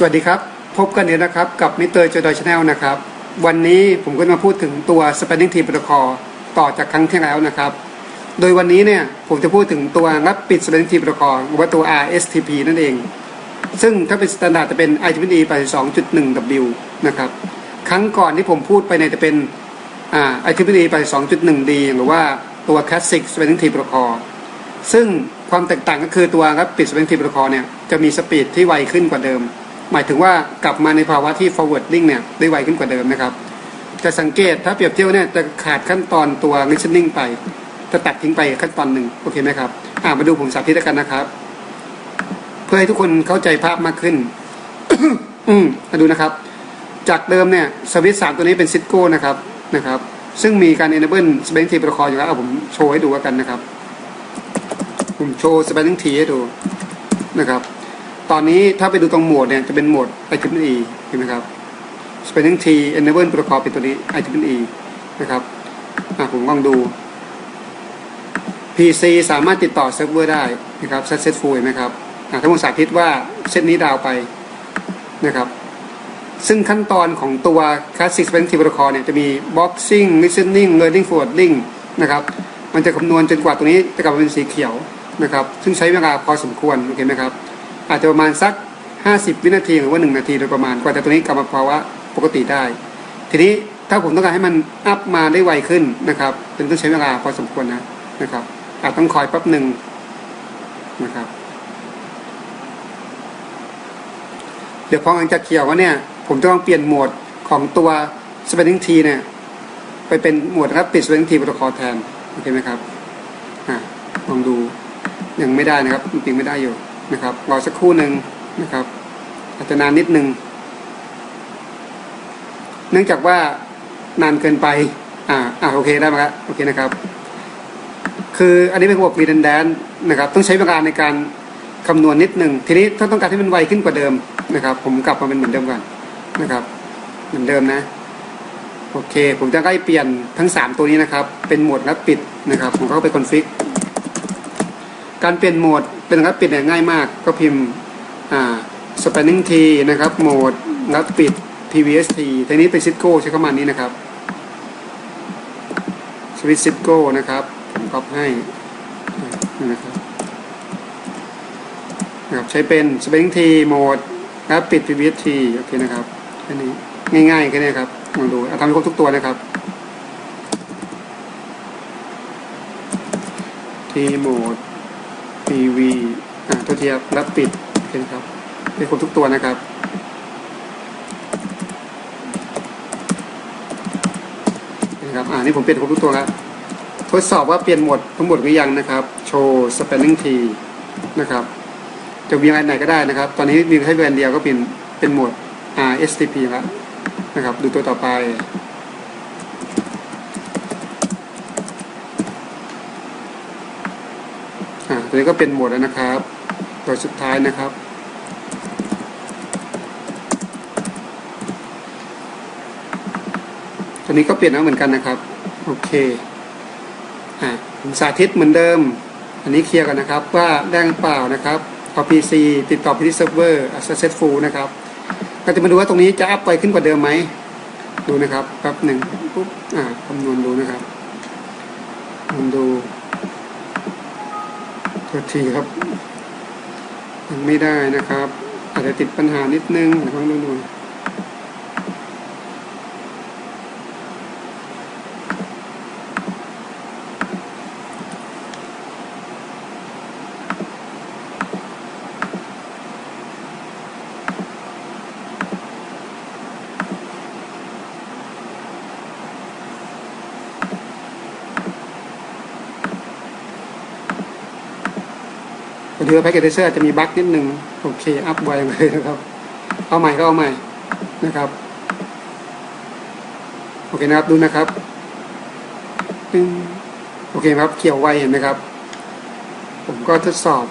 สวัสดีครับ พบกันเนี่ยนะครับกับมิเตอร์จอยชาแนลนะครับ วันนี้ผมก็มาพูดถึงตัว Spanning Tree Protocol ต่อจากครั้งที่แล้วนะครับ โดยวันนี้เนี่ยผมจะพูดถึงตัวรับปิด Spanning Tree Protocol หรือว่าตัว RSTP นั่นเอง ซึ่งถ้าเป็นสแตนดาร์ดจะเป็น IEEE 82.1W นะครับครั้งก่อนที่ผมพูดไปเนี่ยจะเป็นอ่า IEEE 82.1D หรือว่าตัว Classic Spanning Tree Protocol ซึ่งความแตกต่างก็คือตัวรับปิด Spanning Tree Protocol เนี่ยจะมีสปีดที่ไวขึ้นกว่าเดิม หมายถึงว่ากลับมาในภาวะที่ forwarding เนี่ยได้ไวขึ้นกว่าเดิมนะครับ จะสังเกตถ้าเปรียบเทียบเนี่ยจะขาดขั้นตอนตัว listening ไป จะตัดทิ้งไปขั้นตอนหนึ่งโอเคไหมครับอ่ามาดูผมสาธิตกันนะครับ เพื่อให้ทุกคนเข้าใจภาพมากขึ้น อืมมาดูนะครับ จากเดิมเนี่ยสวิตช์สามตัวนี้เป็นซิ s โก้นะครับนะครับ ซึ่งมีการ enable spanning tree protocol อยู่แล้วเอาผมโชว์ให้ดูกันนะครับ ผมโชว์ spanning tree ให้ดูนะครับ ตอนนี้ถ้าไปดูตรงโหมดเนี่ยจะเป็นโหมด IEEE เห็นไหมครับ spanning tree enable protocol เป็นตัวนี้ IEEE นะครับผมลองดู PC สามารถติดต่อเซิร์ฟเวอร์ได้นะครับ successful เห็นไหมครับถ้าผมสาธิตว่าเซตนี้ดาวไปนะครับ ซึ่งขั้นตอนของตัว Classic Spanning Protocol เนี่ยจะมี Boxing Listening Learning Forwarding นะครับ มันจะคำนวณจนกว่าตัวนี้จะกลับมาเป็นสีเขียวนะครับ ซึ่งใช้เวลาพอสมควรโอเคไหมครับ อาจจะประมาณสัก 50 วินาทีหรือว่า 1 นาทีโดยประมาณกว่าจะตัวนี้กลับมาภาวะปกติได้ ทีนี้ถ้าผมต้องการให้มันอัพมาได้ไวขึ้นนะครับเป็นต้องใช้เวลาพอสมควรนะนะครับ อาจต้องคอยแป๊บหนึ่งนะครับ เดี๋ยวพอหลังจากเขียวว่าเนี่ย ผมจะต้องเปลี่ยนโหมดของตัว Spanning t เนี่ยไปเป็นโหมดรับปิด Spanning Tree Protocol แทนโอเคไหมครับอะลองดูยังไม่ได้นะครับจริงไม่ได้อยู่ นะครับรอสักครู่หนึ่งนะครับ อาจจะนานนิดนึง เนื่องจากว่านานเกินไป อ่าอ่าโอเคได้ไหมครับโอเคนะครับ คืออันนี้เป็นระบบ redundant นะครับ ต้องใช้เวลาในการคำนวณนิดหนึ่งทีนี้ถ้าต้องการให้มันไวขึ้นกว่าเดิมนะครับ ผมกลับมาเป็นเหมือนเดิมก่อนนะครับ เหมือนเดิมนะโอเค ผมจะไล่เปลี่ยนทั้ง 3 ตัวนี้นะครับ เป็นโหมดรับปิดนะครับ ผมก็ไปคอนฟิก การเปลี่ยนโหมดเป็นรับปิดเนี่ยง่ายมาก ก็พิมพ์อ่า spanning t นะครับโหมดรับปิด pvst ทีนี้เป็น cisco ใช้ข้ามานี้นะครับสวิตซิโก้นะครับผมก๊อปให้นี่นะครับนะครับใช้เป็น Spelling T โหมดรับปิด PBST โอเคนะครับแค่นี้ง่ายๆแค่นี้ครับลองดูทำครบทุกตัวนะครับ T โหมด PV อ่าตัวเทียบรับปิดโอเคนครับให้ครบทุกตัวนะครับนะครับอ่านี่ผมเปลี่ยนครบทุกตัวแล้วทดสอบว่าเปลี่ยนหมดทั้งหมดหรือยังนะครับ โชว์ spanning t นะครับจะมีอะไรไหนก็ได้นะครับ ตอนนี้มีแค่แบรนเดียวก็เป็นเป็นโหมด RSTP แล้วนะครับ ดูตัวต่อไป อ่า ตัวนี้ก็เป็นหมดแล้วนะครับ ตัวสุดท้ายนะครับ ตัวนี้ก็เปลี่ยนแล้วเหมือนกันนะครับ โอเค อ่าผมสาธิตเหมือนเดิม อันนี้เคลียร์กันนะครับ ว่าได้เปล่านะครับพอ PC ติดต่อไปที่เซิร์ฟเวอร์ successful นะครับ ก็จะมาดูว่าตรงนี้จะอัพไปขึ้นกว่าเดิมไหม ดูนะครับแป๊บหนึ่งปุ๊บ อ่าคำนวณดูนะครับคำนวณดู ษทีครับ ยังไม่ได้นะครับ อาจจะติดปัญหานิดนึงนะครับนุ่นๆ ดูพอดีว่าแพ็กเกจเซอร์จะมีบั๊กนิดหนึ่งโอเค อัพไวเลยนะครับ เอาใหม่ก็เอาใหม่นะครับ โอเคนะครับดูนะครับตึ้งโอเคครับเขียวไวเห็นไหมครับ ผมก็ทดสอบ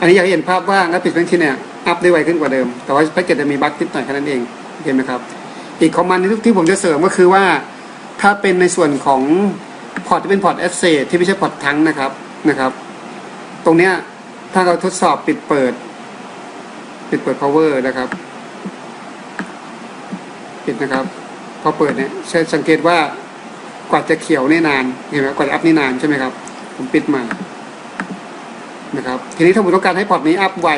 อันนี้อยากเห็นภาพว่างัดปิดแบงค์ที่เนี่ยอัพได้ไวขึ้นกว่าเดิม แต่ว่าแพ็กเกจจะมีบั๊กนิดหน่อยแค่นั้นเองโอเคไหมครับ อีกคอมมานด์ที่ผมจะเสริมก็คือว่า ถ้าเป็นในส่วนของพอร์ตที่เป็นพอร์ตแอสเซทที่ไม่ใช่พอร์ตทั้งนะครับนะครับ ตรงเนี้ย ถ้าเราทดสอบปิดเปิด ปิดเปิด power นะครับ ปิดนะครับ พอเปิดเนี่ยจะสังเกตว่ากว่าจะเขียวนี่นานเห็นไหมกว่าจะอัพนี่นานใช่ไหมครับ ผมปิดม่นะครับ ทีนี้ถ้าผมต้องการให้พอร์ตนี้อัพไว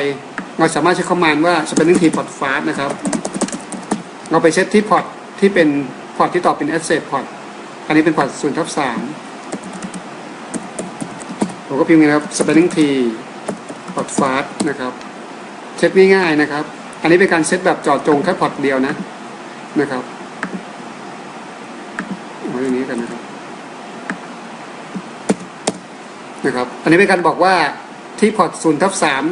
เราสามารถใช้คอมมานด์ว่า spending t port fast นะครับ เราไปเซตที่พอร์ตที่เป็นพอร์ตที่ต่อเป็น asset port อันนี้เป็นพอร์ตส่วนทับสามผมก็พิมพ์นะครับ spending t port fast นะครับเซตง่ายๆนะครับ อันนี้เป็นการเซตแบบจอดจงแค่พอร์ตเดียวนะนะครับเอาไว้อย่างนี้กันนะครับนะครับ อันนี้เป็นการบอกว่าที่พอร์ตศูนย์ทับสาม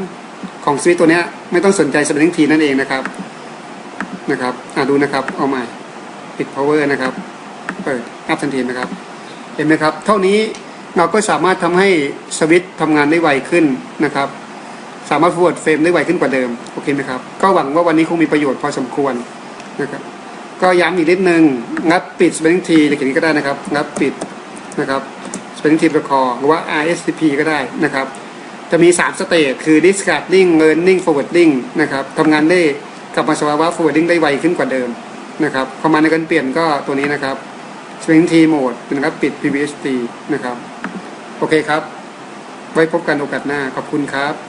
ของสวิตตัวนี้ไม่ต้องสนใจสเปนนิ่งทีนั่นเองนะครับนะครับอ่าดูนะครับ เอาใหม่ปิด power นะครับ เปิดอัพทันทีนะครับ เห็นไหมครับ เท่านี้เราก็สามารถทำให้สวิตช์ทำงานได้ไวขึ้นนะครับ สามารถ forward frame ได้ไวขึ้นกว่าเดิมโอเคไหมครับก็หวังว่าวันนี้คงมีประโยชน์พอสมควรนะครับก็ย้ำอีกนิดนึงงัดปิด spending t จะเขียนอย่างนี้ก็ได้นะครับงัดปิดนะครับ spending t protocol หรือว่า RSTP ก็ได้นะครับ จะมี 3 สเตจคือ discarding learning forwarding นะครับทำงานได้กลับมาสภาวะ forwarding ได้ไวขึ้นกว่าเดิมนะครับพอมาในการเปลี่ยนก็ตัวนี้นะครับ spending t mode นะครับปิด PBST นะครับ โอเคครับ ไว้พบกันโอกาสหน้าขอบคุณครับ